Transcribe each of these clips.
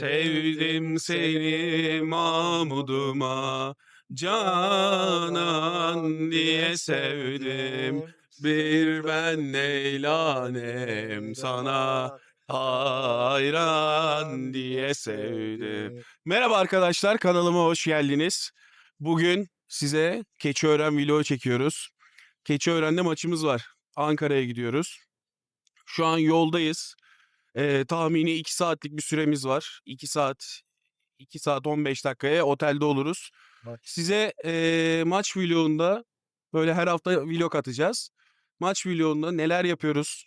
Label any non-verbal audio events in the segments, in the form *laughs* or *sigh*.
Sevdim seni Mahmud'uma Canan diye sevdim Bir ben Leylanem sana hayran diye sevdim. Merhaba arkadaşlar kanalıma hoş geldiniz. Bugün size Keçiören vlogu çekiyoruz. Keçiören'de maçımız var. Ankara'ya gidiyoruz. Şu an yoldayız. Ee, tahmini 2 saatlik bir süremiz var. 2 saat 2 saat 15 dakikaya otelde oluruz. Size ee, maç vlogunda böyle her hafta vlog atacağız. Maç vlogunda neler yapıyoruz?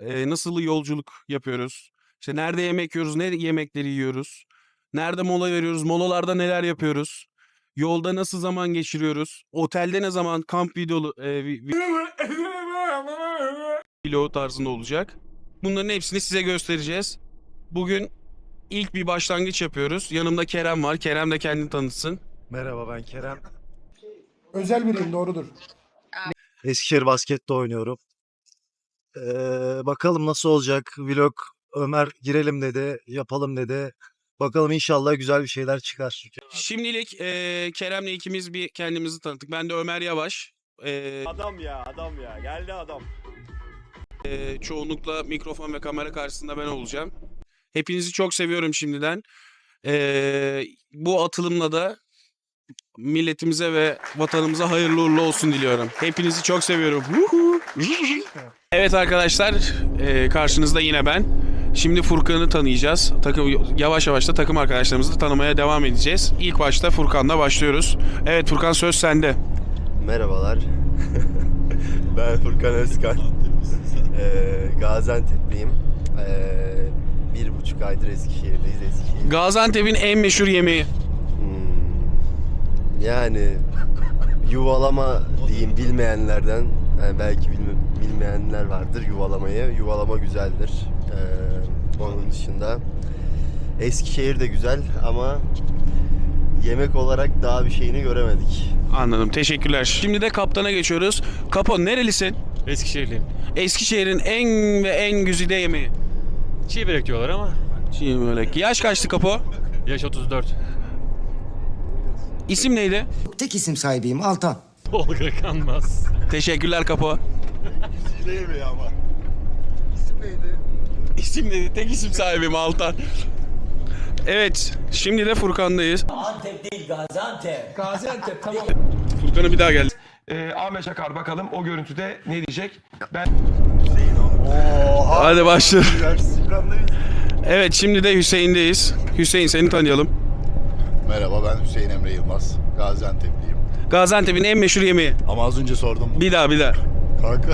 ee, nasıl yolculuk yapıyoruz? İşte nerede yemek yiyoruz? Ne yemekleri yiyoruz? Nerede mola veriyoruz? Molalarda neler yapıyoruz? Yolda nasıl zaman geçiriyoruz? Otelde ne zaman kamp videolu e, vi- vi- vlog tarzında olacak. Bunların hepsini size göstereceğiz. Bugün ilk bir başlangıç yapıyoruz. Yanımda Kerem var. Kerem de kendini tanıtsın. Merhaba ben Kerem. Özel biriyim doğrudur. Eskişehir baskette oynuyorum. Ee, bakalım nasıl olacak. Vlog Ömer girelim dedi, yapalım dedi. Bakalım inşallah güzel bir şeyler çıkar. Şimdilik e, Kerem'le ikimiz bir kendimizi tanıttık. Ben de Ömer Yavaş. E, Adam ya adam ya geldi adam. E, çoğunlukla mikrofon ve kamera karşısında ben olacağım. Hepinizi çok seviyorum şimdiden. E, bu atılımla da milletimize ve vatanımıza hayırlı uğurlu olsun diliyorum. Hepinizi çok seviyorum. Evet arkadaşlar e, karşınızda yine ben. Şimdi Furkan'ı tanıyacağız. Takım yavaş yavaş da takım arkadaşlarımızı da tanımaya devam edeceğiz. İlk başta Furkan'la başlıyoruz. Evet Furkan söz sende. Merhabalar. *laughs* ben Furkan Özkan. Ee, Gaziantep'liyim. Ee, bir buçuk aydır Eskişehir'deyiz. Eskişehir. Gaziantep'in en meşhur yemeği. Hmm, yani yuvalama diyeyim bilmeyenlerden yani belki bilme- bilmeyenler vardır yuvalamayı. Yuvalama güzeldir. Ee, onun dışında Eskişehir de güzel ama yemek olarak daha bir şeyini göremedik. Anladım. Teşekkürler. Şimdi de kaptana geçiyoruz. Kapo nerelisin? Eskişehirliyim. Eskişehir'in en ve en güzide yemeği. Çiğ börek diyorlar ama Çiğ börek. Yaş kaçtı Kapo? yaş 34. İsim neydi? Tek isim sahibiyim Altan. *laughs* Tolga Kanmaz. Teşekkürler Kapo. İsim neydi? Tek isim sahibim Altan. Evet, şimdi de Furkan'dayız. Antep değil Gaziantep. Gaziantep tamam. Furkan'a bir daha geldi. Ee, Ahmet Çakar bakalım o görüntüde ne diyecek? Ben Hadi başla. Evet, şimdi de Hüseyin'deyiz. Hüseyin seni tanıyalım. Merhaba ben Hüseyin Emre Yılmaz. Gaziantep'liyim. Gaziantep'in en meşhur yemeği. Ama az önce sordum. Bir daha bir daha. Kanka.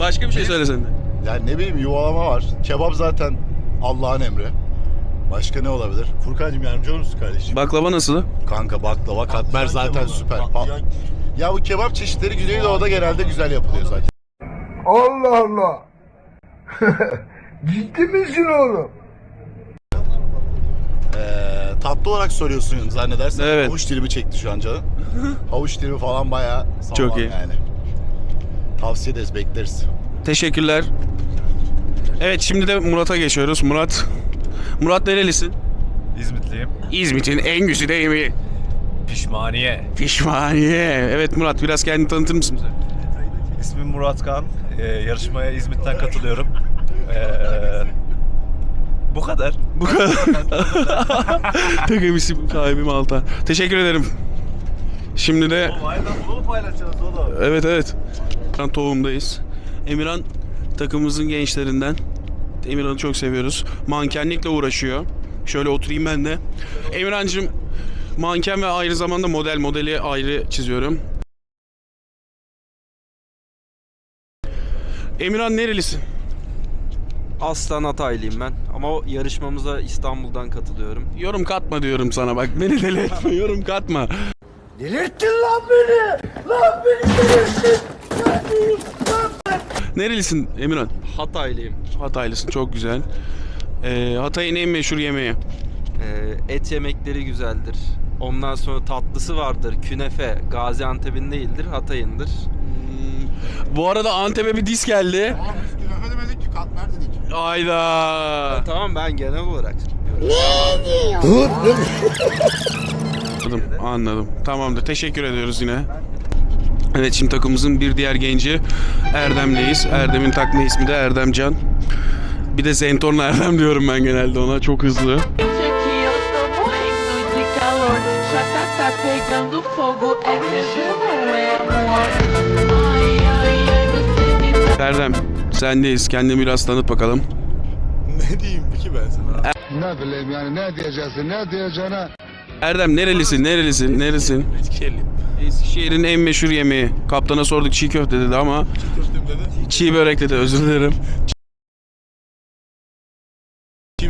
Başka bir şey söylesene. yani ne bileyim yuvalama var. Kebap zaten Allah'ın emri. Başka ne olabilir? Furkan'cığım yardımcı olur musun kardeşim? Baklava nasıl? Kanka baklava katmer zaten süper. Pa- ya bu kebap çeşitleri Güneydoğu'da genelde güzel yapılıyor zaten. Allah Allah. *laughs* Ciddi misin oğlum? Ee, tatlı olarak soruyorsun zannedersen. Evet. Havuç dilimi çekti şu an canım. *laughs* Havuç dilimi falan bayağı sağlam Çok iyi. yani. Tavsiye ederiz bekleriz. Teşekkürler. Evet, şimdi de Murat'a geçiyoruz. Murat. Murat nerelisin? İzmitliyim. İzmit'in en güzide yemeği. Pişmaniye. Pişmaniye. Evet Murat biraz kendini tanıtır mısın bize? İsmim Murat Kan. Ee, yarışmaya İzmit'ten katılıyorum. Ee, bu kadar. Bu kadar. *laughs* Tek isim sahibim Altan. Teşekkür ederim. Şimdi de bunu mu paylaşacağız oğlum? evet evet. Emirhan tohumdayız. Emirhan takımımızın gençlerinden. Emirhan'ı çok seviyoruz. Mankenlikle uğraşıyor. Şöyle oturayım ben de. Emirhan'cığım manken ve aynı zamanda model. Modeli ayrı çiziyorum. Emirhan nerelisin? Aslan Hataylıyım ben ama o yarışmamıza İstanbul'dan katılıyorum. Yorum katma diyorum sana bak. Beni deli etme. Yorum katma. Delirttin lan beni. Lan beni delirttin. Nerelisin Emirhan? Hataylıyım. Hataylısın çok güzel. Ee, Hatay'ın en meşhur yemeği. Ee, et yemekleri güzeldir. Ondan sonra tatlısı vardır. Künefe Gaziantep'in değildir, Hatay'ındır. Hmm, Bu arada Antep'e bir dis geldi. Tamam biz günefe demedik ki katmer dedik. Ayda. Tamam ben genel olarak. Anladım, anladım. Tamamdır. Teşekkür ediyoruz yine. Evet şimdi takımımızın bir diğer genci Erdem'leyiz. Erdem'in takma ismi de Erdemcan. Bir de Zentorn Erdem diyorum ben genelde ona. Çok hızlı. Tá, pegando fogo. É beijo, não é amor. Ai, ai, ai, você me Erdem sendeyiz. Kendini biraz tanıt bakalım. Ne diyeyim ki ben sana? Ne bileyim yani ne diyeceksin ne diyeceğine. Erdem nerelisin? Nerelisin? Neresin? Eskişehirliyim. Eskişehir'in en meşhur yemeği. Kaptana sorduk çiğ köfte dedi ama Köftem dedi. çiğ börek dedi. Özür dilerim.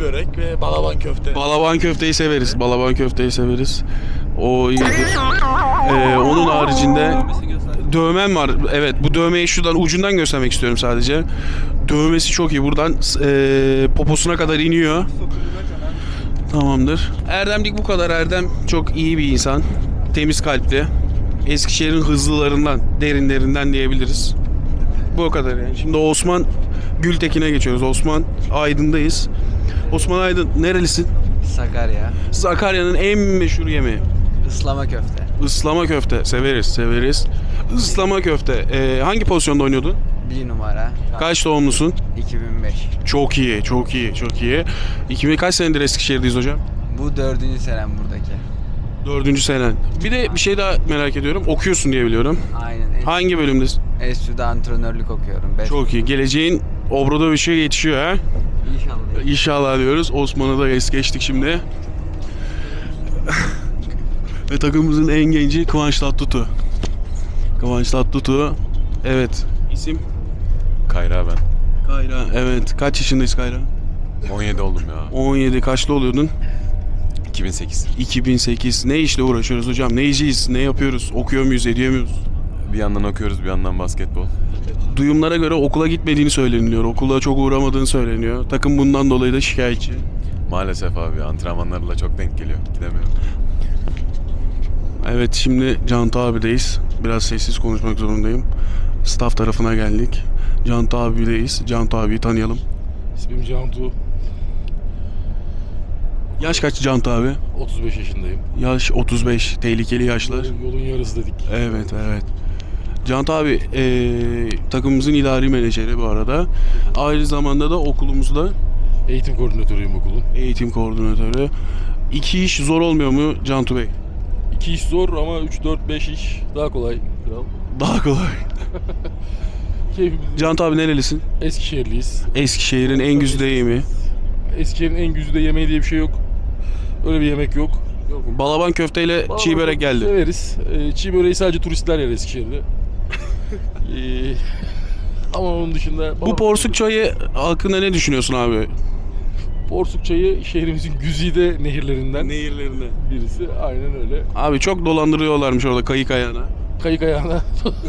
Börek ve balaban köfte. Balaban köfteyi severiz. Balaban köfteyi severiz. O iyidir. Ee, onun haricinde dövmem var. Evet bu dövmeyi şuradan ucundan göstermek istiyorum sadece. Dövmesi çok iyi. Buradan e, poposuna kadar iniyor. Tamamdır. Erdemlik bu kadar. Erdem çok iyi bir insan. Temiz kalpli. Eskişehir'in hızlılarından, derinlerinden diyebiliriz. Bu kadar yani. Şimdi Osman Gültekin'e geçiyoruz. Osman Aydın'dayız. Osman Aydın nerelisin? Sakarya. Sakarya'nın en meşhur yemeği. Islama köfte. Islama köfte. Severiz, severiz. Islama köfte. Ee, hangi pozisyonda oynuyordun? Bir numara. Kaç doğumlusun? 2005. Çok iyi, çok iyi, çok iyi. 2000 kaç senedir Eskişehir'deyiz hocam? Bu dördüncü senem buradaki. Dördüncü senen. Bir de bir şey daha merak ediyorum. Okuyorsun diye biliyorum. Aynen. Hangi bölümdesin? Enstitüde antrenörlük okuyorum. Beş. Çok iyi. Geleceğin Obradoviç'e yetişiyor ha. İnşallah. İnşallah diyoruz. Osman'ı da es geçtik şimdi. *laughs* Ve takımımızın en genci Kıvanç Tatlıtuğ. Kıvanç Tatlıtuğ. Evet. İsim? Kayra ben. Kayra. Evet. Kaç yaşındayız Kayra? 17 oldum ya. 17. Kaçlı oluyordun? 2008. 2008. Ne işle uğraşıyoruz hocam? Neyciyiz? Ne yapıyoruz? Okuyor muyuz? Ediyor muyuz? Bir yandan okuyoruz bir yandan basketbol. Duyumlara göre okula gitmediğini söyleniyor. Okula çok uğramadığını söyleniyor. Takım bundan dolayı da şikayetçi. Maalesef abi antrenmanlarla çok denk geliyor. Gidemiyorum. Evet şimdi Canta abideyiz. Biraz sessiz konuşmak zorundayım. Staff tarafına geldik. Canta abideyiz. Canta abiyi tanıyalım. İsmim Cantu. Yaş kaç Canta abi? 35 yaşındayım. Yaş 35. Tehlikeli yaşlar. Yolun, yolun yarısı dedik. Evet evet. Canta abi eee, takımımızın idari menajeri bu arada. Aynı zamanda da okulumuzda Eğitim koordinatörüyüm okulun. eğitim koordinatörü. İki iş zor olmuyor mu Cantu Bey? İki iş zor ama 3, 4, 5 iş daha kolay. Kral. Daha kolay. *laughs* Keyfimiz. Canta abi nerelisin? Eskişehirliyiz. Eskişehir'in en güzide yemeği. Eskişehir'in en güzide yemeği diye bir şey yok. Öyle bir yemek yok. Balaban köfteyle çiğ börek geldi. Severiz. Ee, çiğ böreği sadece turistler yer Eskişehir'de. Ee, ama onun dışında... Bu porsuk çayı hakkında ne düşünüyorsun abi? Porsuk çayı şehrimizin güzide nehirlerinden Nehirlerinde. birisi. Aynen öyle. Abi çok dolandırıyorlarmış orada kayık ayağına. Kayık ayağına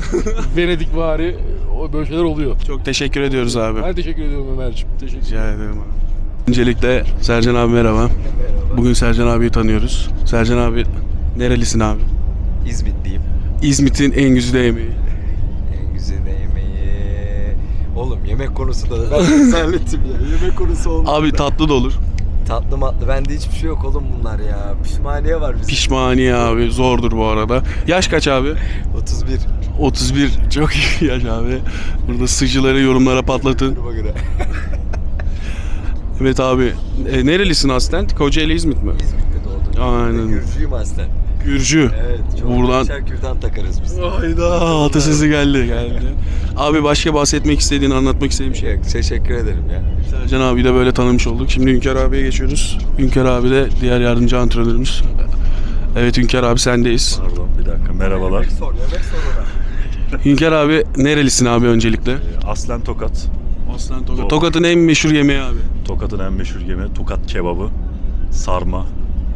*laughs* Venedik vari o böyle şeyler oluyor. Çok teşekkür ediyoruz abi. Ben teşekkür ediyorum Ömerciğim. Teşekkür Rica ederim abi. Öncelikle Sercan abi merhaba. Bugün Sercan abiyi tanıyoruz. Sercan abi nerelisin abi? İzmitliyim. İzmit'in en güzide yemeği. Oğlum yemek konusunda da ben *laughs* rezaletim ya. Yemek konusu olmaz. Abi tatlı da olur. Tatlı matlı. Bende hiçbir şey yok oğlum bunlar ya. Pişmaniye var bizde. Pişmaniye abi zordur bu arada. Yaş kaç abi? 31. 31. Çok iyi yaş abi. Burada sıcıları yorumlara patlatın. Duruma göre. *laughs* Evet abi. E, nerelisin aslen? Kocaeli İzmit mi? İzmit'te doğdum. Aynen. Gürcüyüm aslen. Gürcü. Evet. Çok Buradan- Buradan... kürdan takarız biz. Hayda atasözü geldi geldi. Abi başka bahsetmek istediğin, anlatmak istediğin bir şey. Yok, teşekkür ederim ya. Sercan abi de böyle tanımış olduk. Şimdi Hünkar abiye geçiyoruz. Hünkar abi de diğer yardımcı antrenörümüz. Evet Hünkar abi sendeyiz. Pardon bir dakika merhabalar. Yemek sor, yemek sor. *laughs* Hünkar abi nerelisin abi öncelikle? Aslen Tokat. Aslan Tokat. Tokat'ın en meşhur yemeği abi. Tokat'ın en meşhur yemeği Tokat kebabı. Sarma.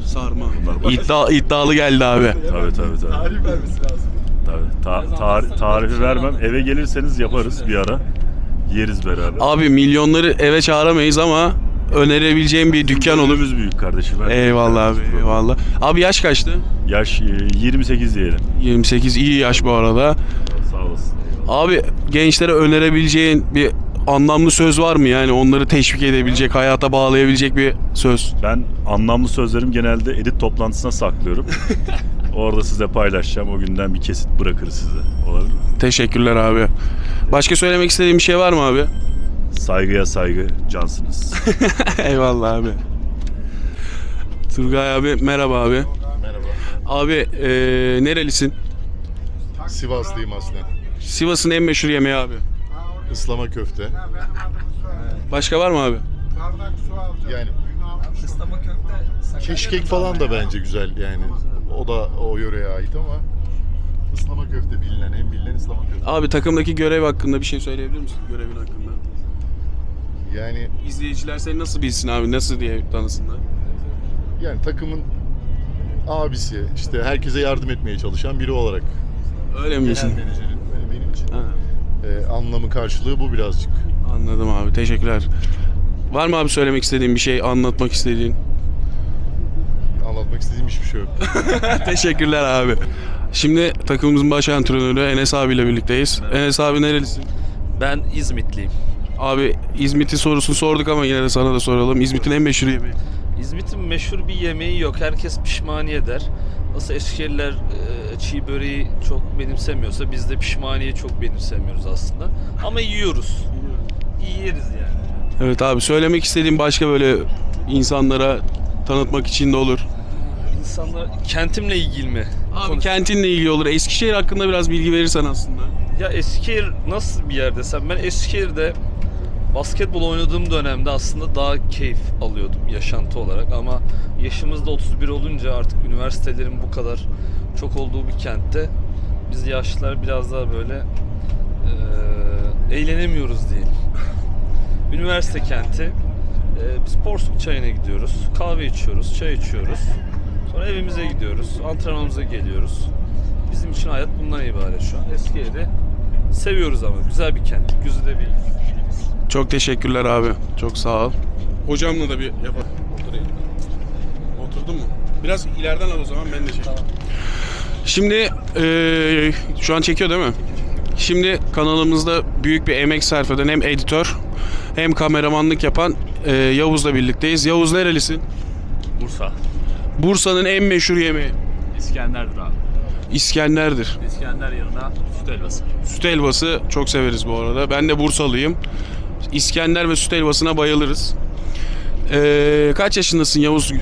Sarma. İddia, iddialı geldi abi. Tabii tabii tabii. Tarif vermesi lazım. Tabii. Ta- tar- tarifi vermem. Eve gelirseniz yaparız bir ara. Yeriz beraber. Abi milyonları eve çağıramayız ama önerebileceğim bir dükkan olur. Gönlümüz büyük kardeşim. Evet. Eyvallah abi eyvallah. Abi yaş kaçtı? Yaş e, 28 diyelim. 28 iyi yaş bu arada. Sağ olasın. Abi gençlere önerebileceğin bir anlamlı söz var mı? Yani onları teşvik edebilecek, hayata bağlayabilecek bir söz. Ben anlamlı sözlerimi genelde edit toplantısına saklıyorum. *laughs* Orada size paylaşacağım. O günden bir kesit bırakırız size. Olabilir mi? Teşekkürler abi. Başka söylemek istediğin bir şey var mı abi? Saygıya saygı cansınız. *laughs* Eyvallah abi. Turgay abi merhaba abi. Merhaba. Abi eee, nerelisin? Sivaslıyım aslen. Sivas'ın en meşhur yemeği abi. Islama köfte. Başka var mı abi? Yani keşkek falan da bence güzel yani. O da o yöreye ait ama ıslama köfte bilinen, en bilinen ıslama köfte. Abi takımdaki görev hakkında bir şey söyleyebilir misin? Görevin hakkında. Yani İzleyiciler seni nasıl bilsin abi? Nasıl diye tanısınlar? yani takımın abisi, işte herkese yardım etmeye çalışan biri olarak. Öyle mi Genel diyorsun? menajerin yani benim için Ha, e, anlamı karşılığı bu birazcık. anladım abi. Teşekkürler. Var mı abi söylemek istediğin bir şey, anlatmak istediğin? Anlatmak istediğim hiçbir şey yok. *laughs* Teşekkürler abi. Şimdi takımımızın baş antrenörü Enes abiyle birlikteyiz. Enes abi nerelisin? Ben İzmitliyim. Abi İzmit'in sorusunu sorduk ama yine de sana da soralım. İzmit'in en meşhur yemeği. İzmit'in meşhur bir yemeği yok. Herkes pişmaniye der. Nasıl Eskişehirliler e, çiğ böreği çok benimsemiyorsa biz de pişmaniye çok benimsemiyoruz aslında. Ama yiyoruz. İyi yeriz yani. Evet abi söylemek istediğin başka böyle insanlara tanıtmak için de olur. İnsanlar kentimle ilgili mi? Abi Konuş- kentinle ilgili olur. Eskişehir hakkında biraz bilgi verirsen aslında. Ya Eskişehir nasıl bir yer desem ben Eskişehir'de basketbol oynadığım dönemde aslında daha keyif alıyordum yaşantı olarak ama yaşımız da 31 olunca artık üniversitelerin bu kadar çok olduğu bir kentte biz yaşlılar biraz daha böyle eee, eğlenemiyoruz diyelim. *laughs* Üniversite kenti. Eee, biz Porsuk çayına gidiyoruz. Kahve içiyoruz, çay içiyoruz. Sonra evimize gidiyoruz. Antrenmanımıza geliyoruz. Bizim için hayat bundan ibaret şu an. Eskişehir'i seviyoruz ama güzel bir kent. Güzide bir Çok teşekkürler abi. Çok sağ ol. Hocamla da bir yapalım. Oturayım. Oturdun mu? Biraz ileriden al o zaman ben de çekeyim. Şimdi eee, şu an çekiyor değil mi? Şimdi kanalımızda büyük bir emek sarf eden hem editör hem kameramanlık yapan eee, Yavuz'la birlikteyiz. Yavuz nerelisin? Bursa. Bursa'nın en meşhur yemeği İskender'dir abi. İskender'dir. İskender yanına süt helvası. Süt helvası çok severiz bu arada. Ben de Bursalıyım. İskender ve süt helvasına bayılırız. Eee, kaç yaşındasın Yavuz?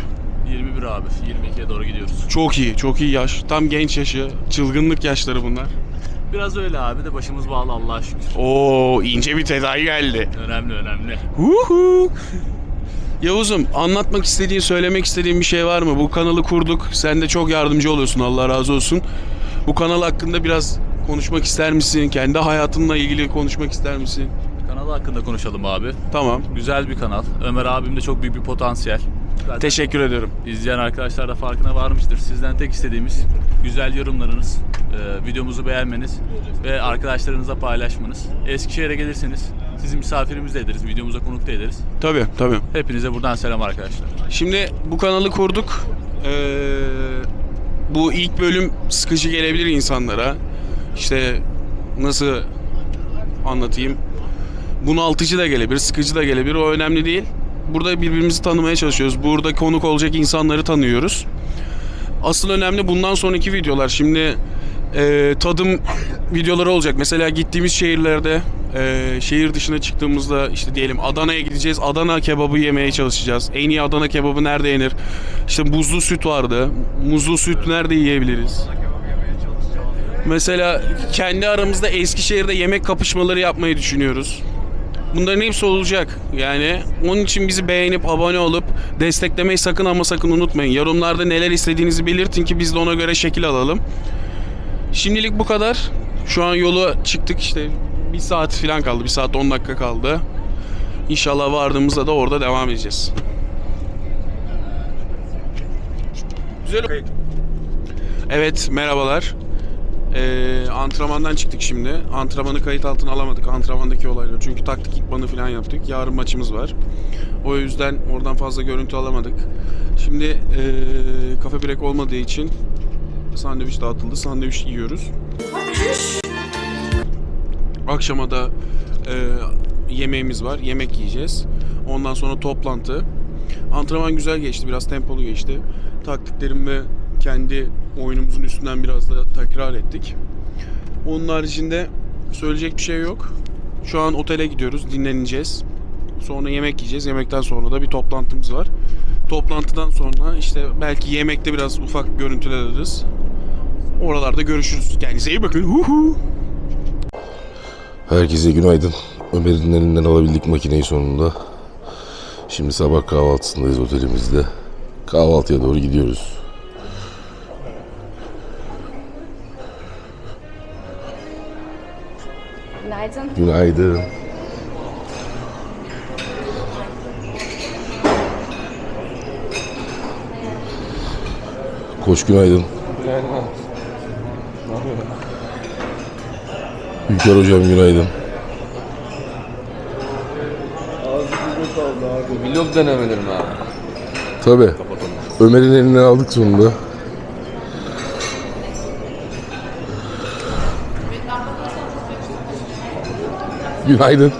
21 abi. 22'ye doğru gidiyoruz. Çok iyi, çok iyi yaş. Tam genç yaşı, çılgınlık yaşları bunlar. Biraz öyle abi de başımız bağlı Allah'a şükür. Oo, ince bir tedavi geldi. Önemli önemli. Huhu. Yavuz'um anlatmak istediğin, söylemek istediğin bir şey var mı? Bu kanalı kurduk. Sen de çok yardımcı oluyorsun. Allah razı olsun. Bu kanal hakkında biraz konuşmak ister misin? Kendi hayatınla ilgili konuşmak ister misin? Kanalı hakkında konuşalım abi. Tamam. Güzel bir kanal. Ömer abim de çok büyük bir potansiyel. Zaten Teşekkür ederim. izleyen arkadaşlar da farkına varmıştır. Sizden tek istediğimiz güzel yorumlarınız, e, videomuzu beğenmeniz ve arkadaşlarınıza paylaşmanız. Eskişehir'e gelirseniz sizi misafirimiz de ederiz, videomuza konuk da ederiz. Tabii, tabii. Hepinize buradan selam arkadaşlar. Şimdi bu kanalı kurduk. Ee, bu ilk bölüm sıkıcı gelebilir insanlara. İşte nasıl anlatayım? Bunaltıcı da gelebilir, sıkıcı da gelebilir. O önemli değil. Burada birbirimizi tanımaya çalışıyoruz. Burada konuk olacak insanları tanıyoruz. Asıl önemli bundan sonraki videolar. Şimdi e, tadım videoları olacak. Mesela gittiğimiz şehirlerde e, şehir dışına çıktığımızda işte diyelim Adana'ya gideceğiz. Adana kebabı yemeye çalışacağız. En iyi Adana kebabı nerede yenir? İşte buzlu süt vardı. Muzlu süt nerede yiyebiliriz? Mesela kendi aramızda Eskişehir'de yemek kapışmaları yapmayı düşünüyoruz. Bunların hepsi olacak. Yani onun için bizi beğenip abone olup desteklemeyi sakın ama sakın unutmayın. Yorumlarda neler istediğinizi belirtin ki biz de ona göre şekil alalım. Şimdilik bu kadar. Şu an yola çıktık işte bir saat falan kaldı. Bir saat 10 dakika kaldı. İnşallah vardığımızda da orada devam edeceğiz. Güzel. Evet merhabalar. Ee, antrenmandan çıktık şimdi. Antrenmanı kayıt altına alamadık. Antrenmandaki olayları. Çünkü taktik ikmanı falan yaptık. Yarın maçımız var. O yüzden oradan fazla görüntü alamadık. Şimdi ee, kafe break olmadığı için sandviç dağıtıldı. Sandviç yiyoruz. Akşama da ee, yemeğimiz var. Yemek yiyeceğiz. Ondan sonra toplantı. Antrenman güzel geçti. Biraz tempolu geçti. Taktiklerim ve kendi oyunumuzun üstünden biraz da tekrar ettik. Onun haricinde söyleyecek bir şey yok. Şu an otele gidiyoruz. Dinleneceğiz. Sonra yemek yiyeceğiz. Yemekten sonra da bir toplantımız var. Toplantıdan sonra işte belki yemekte biraz ufak görüntüler alırız. Oralarda görüşürüz. Kendinize iyi bakın. Huhu. Herkese günaydın. Ömer'in elinden alabildik makineyi sonunda. Şimdi sabah kahvaltısındayız otelimizde. Kahvaltıya doğru gidiyoruz. Günaydın. Günaydın. Koç günaydın. Hünkar hocam günaydın. Vlog denemelerim abi. Tabi. Ömer'in elinden aldık sonunda. *laughs* Günaydın.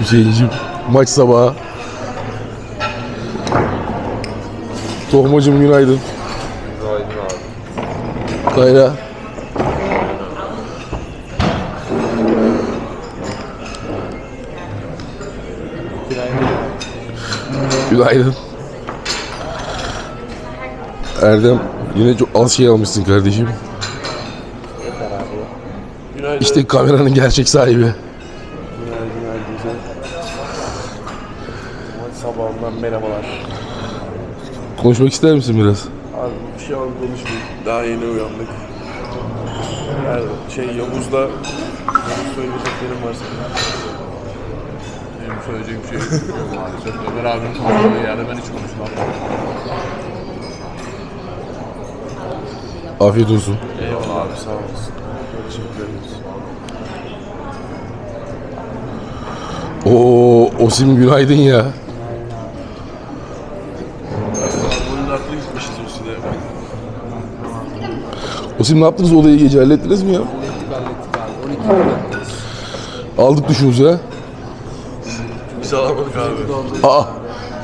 Hüseyin'cim. Maç sabahı. Tohmacım günaydın. Günaydın abi. Kayra. Günaydın. Erdem yine çok az şey almışsın kardeşim. İşte kameranın gerçek sahibi. Sabahından merhabalar. Konuşmak ister misin biraz? Abi bir şey alıp konuşmayayım. Daha yeni uyandık. Her şey Yavuz'la Yavuz söyleyeceklerim varsa. Benim söyleyeceğim şey yok maalesef. Ömer abinin konuştuğu yerde ben hiç konuşmam. Afiyet olsun. Eyvallah abi sağ olasın. Teşekkür ederiz. Oo, Osim günaydın ya. Bunun aklına gitmişiz o size. Osim ne yaptınız olayı gece hallettiniz mi ya? Aldık duşumuzu ha. Biz alamadık abi. Aa,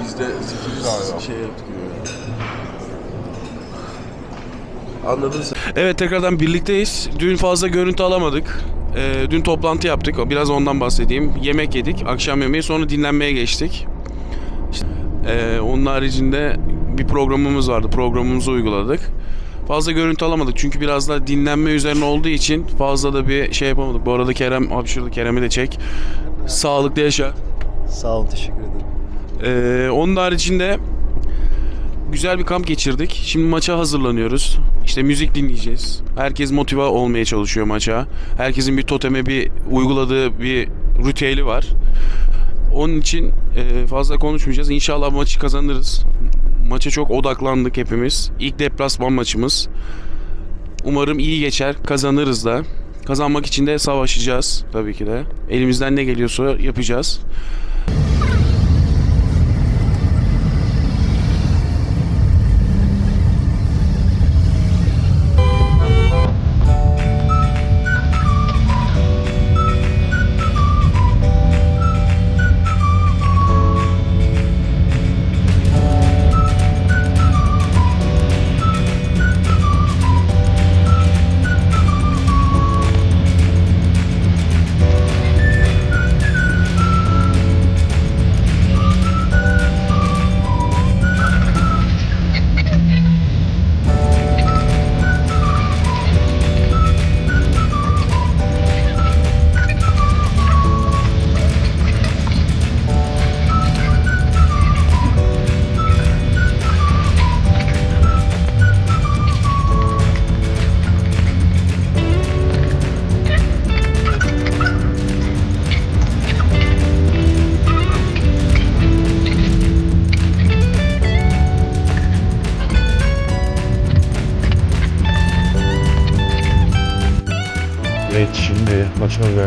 Biz de 800 şey yaptık. Anladın sen. Evet tekrardan birlikteyiz. Dün fazla görüntü alamadık. Ee, dün toplantı yaptık. Biraz ondan bahsedeyim. Yemek yedik. Akşam yemeği sonra dinlenmeye geçtik. İşte, ee, onun haricinde bir programımız vardı. Programımızı uyguladık. Fazla görüntü alamadık çünkü biraz da dinlenme üzerine olduğu için fazla da bir şey yapamadık. Bu arada Kerem, şurada Kerem'i de çek. Sağlıklı yaşa. Sağ olun teşekkür ederim. Ee, onun haricinde güzel bir kamp geçirdik. Şimdi maça hazırlanıyoruz. İşte müzik dinleyeceğiz. Herkes motive olmaya çalışıyor maça. Herkesin bir toteme bir uyguladığı bir ritüeli var. Onun için e, fazla konuşmayacağız. İnşallah maçı kazanırız. Maça çok odaklandık hepimiz. İlk deplasman maçımız. Umarım iyi geçer. Kazanırız da. Kazanmak için de savaşacağız tabii ki de. Elimizden ne geliyorsa yapacağız.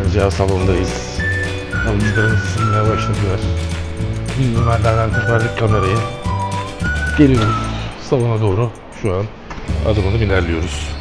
Oynanacağı salondayız. Oyuncularımız ısınmaya başladılar. Merdivenlerden kurtardık kamerayı. Geliyoruz salona doğru şu an adımını ilerliyoruz.